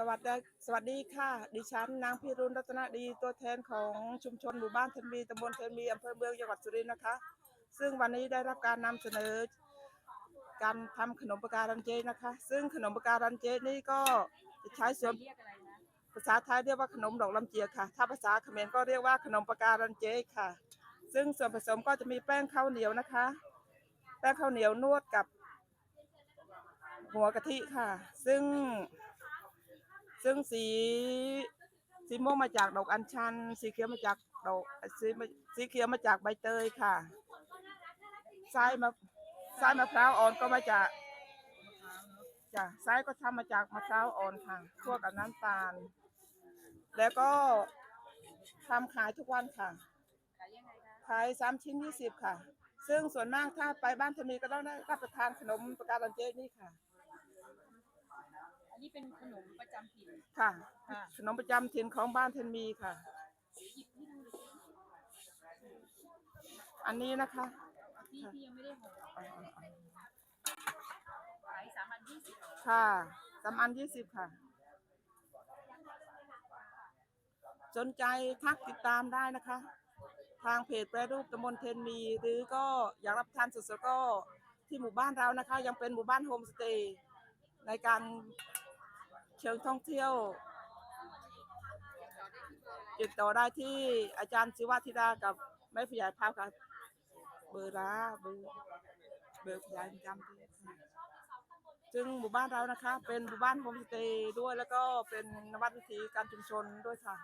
สวัสดีสวัสดีค่ะ ดิฉันนางพิรุณรัตนดีตัวแทนของชุมชนหมู่บ้านเทนมีตำบลเทนมีอำเภอเมืองจังหวัดสุรินทร์นะคะ ซึ่งวันนี้ได้รับการนำเสนอ การทำขนมปะการันเจนะคะ ซึ่งขนมปะการันเจนี่ก็จะใช้ส่วนภาษาไทยเรียกว่าขนมดอกลำเจียค่ะ ถ้าภาษาเขมรก็เรียกว่าขนมปะการันเจค่ะ ซึ่งส่วนผสมก็จะมีแป้งข้าวเหนียวนะคะ แป้งข้าวเหนียวนวดกับหัวกะทิค่ะ ซึ่ง ซึ่งสีสีม่วงมาจากดอกอัญชัน สีเขียวมาจากดอกสีสีเขียวมาจากใบเตยค่ะไส้มะไส้มะพร้าวอ่อนก็มาจากจ้ะไส้ก็ทำมาจากมะพร้าวอ่อนค่ะคั่วกับน้ำตาล แล้วก็ทำขายทุกวันค่ะขายสามชิ้นยี่สิบค่ะ ซึ่งส่วนมากถ้าไปบ้านธมีก็ต้องได้รับประทานขนมประการันเจนี่ค่ะ เป็นขนมประจำถิ่นค่ะค่ะ ขนมประจำถิ่นของบ้านเทนมีค่ะหยิบให้ดูเลยสิอันนี้นะคะที่ที่ยังไม่ได้ห่อขายสามอันยี่สิบค่ะสามอันยี่สิบค่ะ สนใจทักติดตามได้นะคะ ทางเพจแปรรูปตำบลเทนมี หรือก็อยากรับประทานสดๆก็ที่หมู่บ้านเรานะคะ ยังเป็นหมู่บ้านโฮมสเตย์ในการ เชิงท่องเที่ยว ติดต่อได้ที่อาจารย์ศิวธิดากับแม่ผู้ใหญ่ภาพค่ะเบอร์ร้าเบอร์เบอร์ผู้ใหญ่จำที่ซึ่งหมู่บ้านเรานะคะ เป็นหมู่บ้านโฮมสเตย์ด้วยแล้วก็เป็นนวัตวิธีการชุมชนด้วยค่ะ